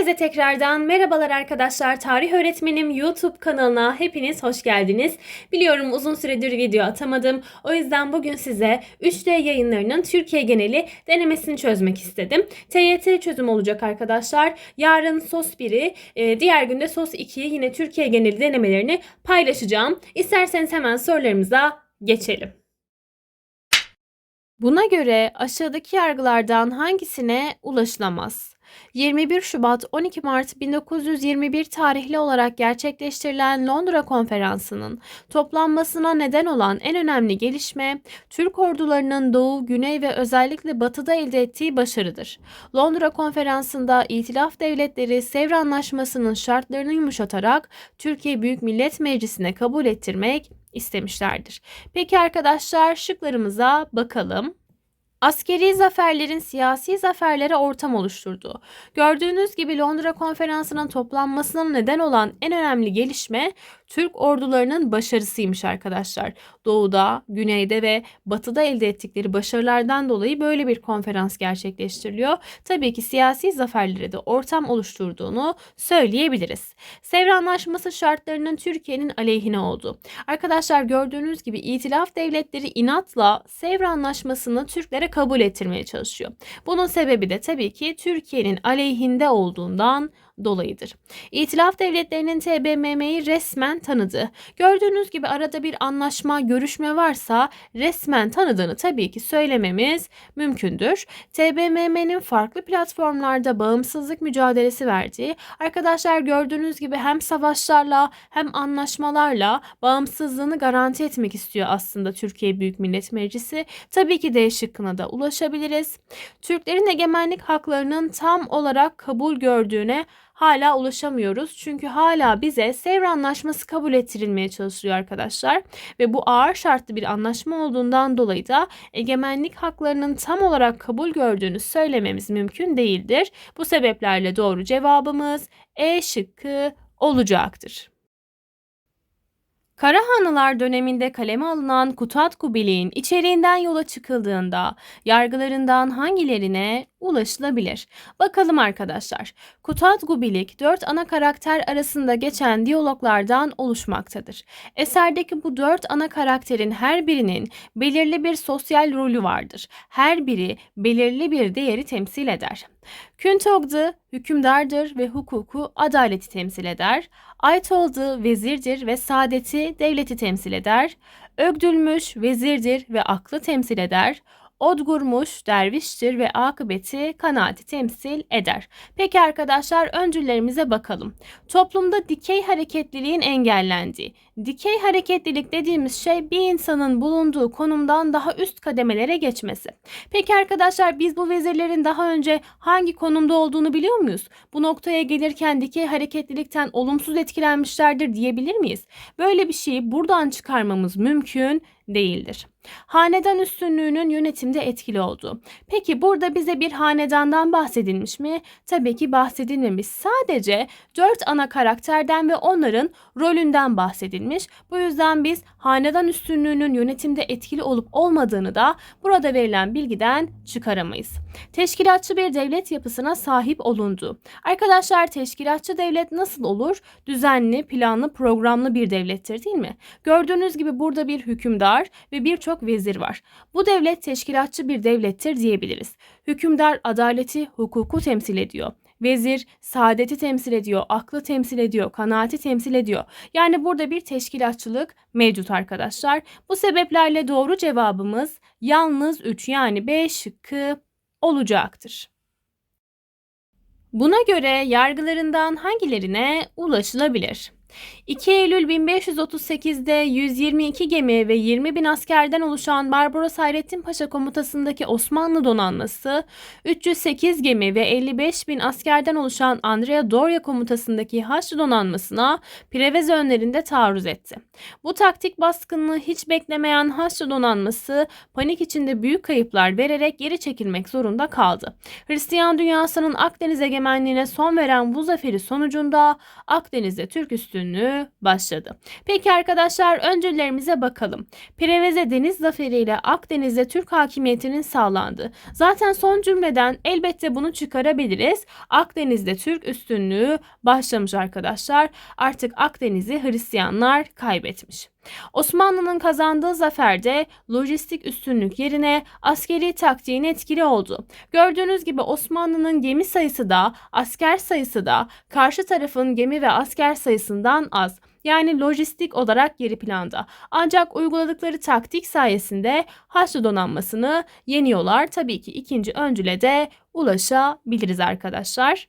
Herkese tekrardan merhabalar arkadaşlar. Tarih öğretmenim YouTube kanalına hepiniz hoş geldiniz. Biliyorum uzun süredir video atamadım. O yüzden bugün size 3D yayınlarının Türkiye geneli denemesini çözmek istedim. TYT çözüm olacak arkadaşlar. Yarın SOS 1'i, e, diğer günde SOS 2'yi yine Türkiye geneli denemelerini paylaşacağım. İsterseniz hemen sorularımıza geçelim. Buna göre aşağıdaki yargılardan hangisine ulaşılamaz? 21 Şubat 12 Mart 1921 tarihli olarak gerçekleştirilen Londra Konferansı'nın toplanmasına neden olan en önemli gelişme Türk ordularının doğu, güney ve özellikle batıda elde ettiği başarıdır. Londra Konferansı'nda İtilaf Devletleri Sevr Anlaşması'nın şartlarını yumuşatarak Türkiye Büyük Millet Meclisi'ne kabul ettirmek istemişlerdir. Peki arkadaşlar şıklarımıza bakalım. Askeri zaferlerin siyasi zaferlere ortam oluşturduğu. Gördüğünüz gibi Londra Konferansı'nın toplanmasına neden olan en önemli gelişme Türk ordularının başarısıymış arkadaşlar. Doğuda, güneyde ve batıda elde ettikleri başarılardan dolayı böyle bir konferans gerçekleştiriliyor. Tabii ki siyasi zaferlere de ortam oluşturduğunu söyleyebiliriz. Sevr Anlaşması şartlarının Türkiye'nin aleyhine oldu. Arkadaşlar gördüğünüz gibi İtilaf devletleri inatla Sevr Anlaşması'nı Türklere kabul ettirmeye çalışıyor. Bunun sebebi de tabii ki Türkiye'nin aleyhinde olduğundan dolayıdır. İtilaf devletlerinin TBMM'yi resmen tanıdı. Gördüğünüz gibi arada bir anlaşma, görüşme varsa resmen tanıdığını tabii ki söylememiz mümkündür. TBMM'nin farklı platformlarda bağımsızlık mücadelesi verdiği, arkadaşlar gördüğünüz gibi hem savaşlarla hem anlaşmalarla bağımsızlığını garanti etmek istiyor aslında Türkiye Büyük Millet Meclisi. Tabii ki D şıkkına da ulaşabiliriz. Türklerin egemenlik haklarının tam olarak kabul gördüğüne hala ulaşamıyoruz. Çünkü hala bize Sevr Anlaşması kabul ettirilmeye çalışıyor arkadaşlar. Ve bu ağır şartlı bir anlaşma olduğundan dolayı da egemenlik haklarının tam olarak kabul gördüğünü söylememiz mümkün değildir. Bu sebeplerle doğru cevabımız E şıkkı olacaktır. Karahanlılar döneminde kaleme alınan Kutat Kubilik'in içeriğinden yola çıkıldığında yargılarından hangilerine ulaşılabilir? Bakalım arkadaşlar. Kutat Kubilik dört ana karakter arasında geçen diyaloglardan oluşmaktadır. Eserdeki bu dört ana karakterin her birinin belirli bir sosyal rolü vardır. Her biri belirli bir değeri temsil eder. Küntogdu hükümdardır ve hukuku adaleti temsil eder. Aytoldu vezirdir ve saadeti devleti temsil eder. Ögdülmüş vezirdir ve aklı temsil eder. Odgurmuş derviştir ve akıbeti kanaati temsil eder. Peki arkadaşlar öncüllerimize bakalım. Toplumda dikey hareketliliğin engellendiği. Dikey hareketlilik dediğimiz şey bir insanın bulunduğu konumdan daha üst kademelere geçmesi. Peki arkadaşlar biz bu vezirlerin daha önce hangi konumda olduğunu biliyor muyuz? Bu noktaya gelirken dikey hareketlilikten olumsuz etkilenmişlerdir diyebilir miyiz? Böyle bir şeyi buradan çıkarmamız mümkün değildir. Hanedan üstünlüğünün yönetimde etkili olduğu. Peki burada bize bir hanedandan bahsedilmiş mi? Tabii ki bahsedilmemiş. Sadece dört ana karakterden ve onların rolünden bahsedilmiş. Bu yüzden biz hanedan üstünlüğünün yönetimde etkili olup olmadığını da burada verilen bilgiden çıkaramayız. Teşkilatçı bir devlet yapısına sahip olundu. Arkadaşlar teşkilatçı devlet nasıl olur? Düzenli, planlı, programlı bir devlettir değil mi? Gördüğünüz gibi burada bir hükümdar ve birçok vezir var. Bu devlet teşkilatçı bir devlettir diyebiliriz. Hükümdar adaleti, hukuku temsil ediyor. Vezir saadeti temsil ediyor, aklı temsil ediyor, kanaati temsil ediyor. Yani burada bir teşkilatçılık mevcut arkadaşlar. Bu sebeplerle doğru cevabımız yalnız 3 yani B şıkkı olacaktır. Buna göre yargılarından hangilerine ulaşılabilir? 2 Eylül 1538'de 122 gemi ve 20 bin askerden oluşan Barbaros Hayrettin Paşa komutasındaki Osmanlı donanması, 308 gemi ve 55 bin askerden oluşan Andrea Doria komutasındaki Haçlı donanmasına Prevez önlerinde taarruz etti. Bu taktik baskınlığı hiç beklemeyen Haçlı donanması panik içinde büyük kayıplar vererek geri çekilmek zorunda kaldı. Hristiyan dünyasının Akdeniz egemenliğine son veren bu zaferi sonucunda Akdeniz'de Türk üstü üstünlüğü başladı. Peki arkadaşlar öncüllerimize bakalım. Preveze Deniz Zaferi ile Akdeniz'de Türk hakimiyetinin sağlandı. Zaten son cümleden elbette bunu çıkarabiliriz. Akdeniz'de Türk üstünlüğü başlamış arkadaşlar. Artık Akdeniz'i Hristiyanlar kaybetmiş. Osmanlı'nın kazandığı zaferde lojistik üstünlük yerine askeri taktiğin etkili oldu. Gördüğünüz gibi Osmanlı'nın gemi sayısı da asker sayısı da karşı tarafın gemi ve asker sayısından az. Yani lojistik olarak geri planda. Ancak uyguladıkları taktik sayesinde Haçlı donanmasını yeniyorlar. Tabii ki ikinci öncüle de ulaşabiliriz arkadaşlar.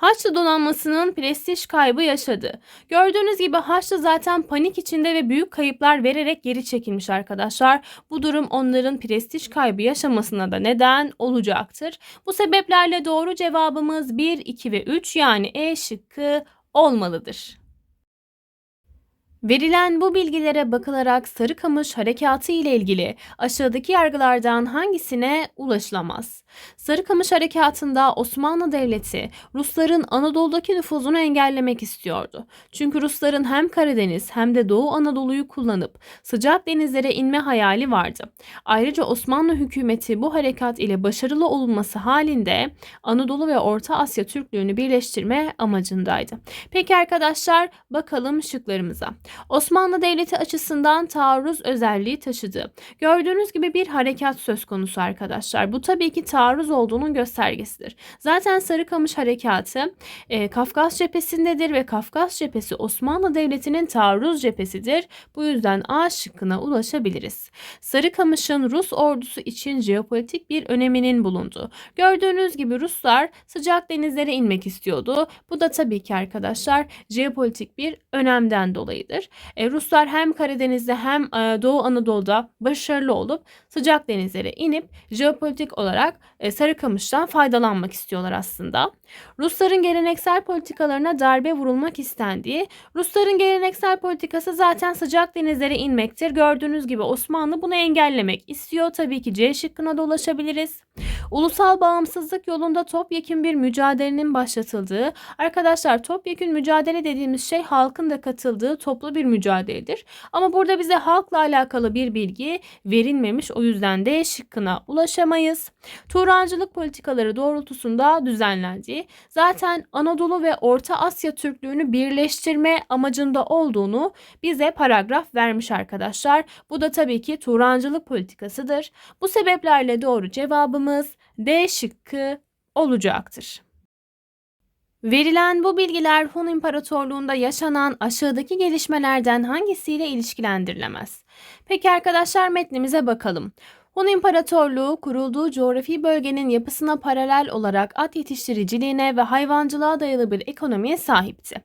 Haçlı donanmasının prestij kaybı yaşadı. Gördüğünüz gibi Haçlı zaten panik içinde ve büyük kayıplar vererek geri çekilmiş arkadaşlar. Bu durum onların prestij kaybı yaşamasına da neden olacaktır. Bu sebeplerle doğru cevabımız 1, 2 ve 3 yani E şıkkı olmalıdır. Verilen bu bilgilere bakılarak Sarıkamış Harekatı ile ilgili aşağıdaki yargılardan hangisine ulaşılamaz? Sarıkamış Harekatı'nda Osmanlı Devleti Rusların Anadolu'daki nüfuzunu engellemek istiyordu. Çünkü Rusların hem Karadeniz hem de Doğu Anadolu'yu kullanıp sıcak denizlere inme hayali vardı. Ayrıca Osmanlı hükümeti bu harekat ile başarılı olunması halinde Anadolu ve Orta Asya Türklüğünü birleştirme amacındaydı. Peki arkadaşlar bakalım şıklarımıza. Osmanlı Devleti açısından taarruz özelliği taşıdı. Gördüğünüz gibi bir harekat söz konusu arkadaşlar. Bu tabii ki taarruz olduğunun göstergesidir. Zaten Sarıkamış Harekatı e, Kafkas cephesindedir ve Kafkas cephesi Osmanlı Devleti'nin taarruz cephesidir. Bu yüzden A şıkkına ulaşabiliriz. Sarıkamış'ın Rus ordusu için jeopolitik bir öneminin bulundu. Gördüğünüz gibi Ruslar sıcak denizlere inmek istiyordu. Bu da tabii ki arkadaşlar jeopolitik bir önemden dolayıdır. E, Ruslar hem Karadeniz'de hem e, Doğu Anadolu'da başarılı olup sıcak denizlere inip jeopolitik olarak e, Sarıkamış'tan faydalanmak istiyorlar aslında. Rusların geleneksel politikalarına darbe vurulmak istendiği, Rusların geleneksel politikası zaten sıcak denizlere inmektir. Gördüğünüz gibi Osmanlı bunu engellemek istiyor. Tabii ki C şıkkına da ulaşabiliriz. Ulusal bağımsızlık yolunda topyekun bir mücadelenin başlatıldığı, arkadaşlar topyekun mücadele dediğimiz şey halkın da katıldığı toplu bir mücadeledir. Ama burada bize halkla alakalı bir bilgi verilmemiş o yüzden de şıkkına ulaşamayız. Turancılık politikaları doğrultusunda düzenlendiği, zaten Anadolu ve Orta Asya Türklüğünü birleştirme amacında olduğunu bize paragraf vermiş arkadaşlar. Bu da tabii ki Turancılık politikasıdır. Bu sebeplerle doğru cevabımız D şıkkı olacaktır. Verilen bu bilgiler Hun İmparatorluğu'nda yaşanan aşağıdaki gelişmelerden hangisiyle ilişkilendirilemez? Peki arkadaşlar metnimize bakalım. Hun İmparatorluğu kurulduğu coğrafi bölgenin yapısına paralel olarak at yetiştiriciliğine ve hayvancılığa dayalı bir ekonomiye sahipti.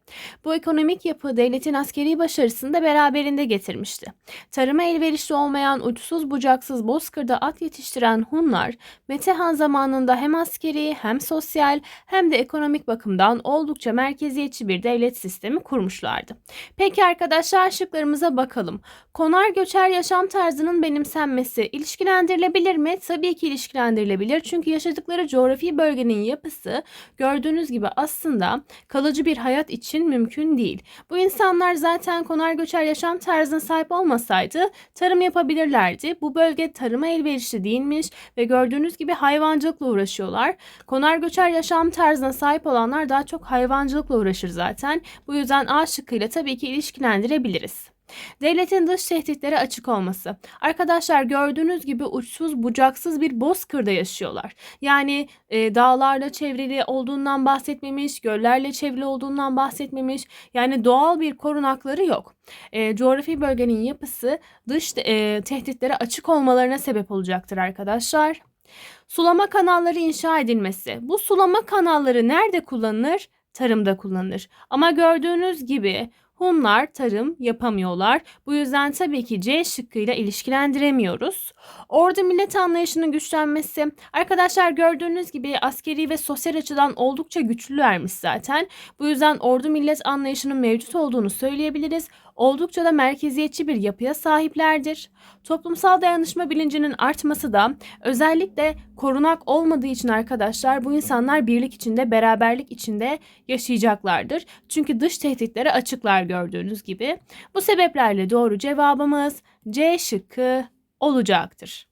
Bu ekonomik yapı devletin askeri başarısını da beraberinde getirmişti. Tarıma elverişli olmayan uçsuz bucaksız bozkırda at yetiştiren Hunlar, Metehan zamanında hem askeri hem sosyal hem de ekonomik bakımdan oldukça merkeziyetçi bir devlet sistemi kurmuşlardı. Peki arkadaşlar şıklarımıza bakalım. Konar göçer yaşam tarzının benimsenmesi ilişkilen ilişkilendirilebilir mi? Tabii ki ilişkilendirilebilir. Çünkü yaşadıkları coğrafi bölgenin yapısı gördüğünüz gibi aslında kalıcı bir hayat için mümkün değil. Bu insanlar zaten konar göçer yaşam tarzına sahip olmasaydı tarım yapabilirlerdi. Bu bölge tarıma elverişli değilmiş ve gördüğünüz gibi hayvancılıkla uğraşıyorlar. Konar göçer yaşam tarzına sahip olanlar daha çok hayvancılıkla uğraşır zaten. Bu yüzden A şıkkıyla tabii ki ilişkilendirebiliriz. Devletin dış tehditlere açık olması. Arkadaşlar gördüğünüz gibi uçsuz bucaksız bir bozkırda yaşıyorlar. Yani e, dağlarla çevrili olduğundan bahsetmemiş, göllerle çevrili olduğundan bahsetmemiş. Yani doğal bir korunakları yok. E, coğrafi bölgenin yapısı dış e, tehditlere açık olmalarına sebep olacaktır arkadaşlar. Sulama kanalları inşa edilmesi. Bu sulama kanalları nerede kullanılır? Tarımda kullanılır. Ama gördüğünüz gibi Hunlar tarım yapamıyorlar. Bu yüzden tabii ki C şıkkıyla ilişkilendiremiyoruz. Ordu millet anlayışının güçlenmesi. Arkadaşlar gördüğünüz gibi askeri ve sosyal açıdan oldukça güçlülermiş zaten. Bu yüzden ordu millet anlayışının mevcut olduğunu söyleyebiliriz. Oldukça da merkeziyetçi bir yapıya sahiplerdir. Toplumsal dayanışma bilincinin artması da özellikle korunak olmadığı için arkadaşlar bu insanlar birlik içinde, beraberlik içinde yaşayacaklardır. Çünkü dış tehditlere açıklar gördüğünüz gibi. Bu sebeplerle doğru cevabımız C şıkkı olacaktır.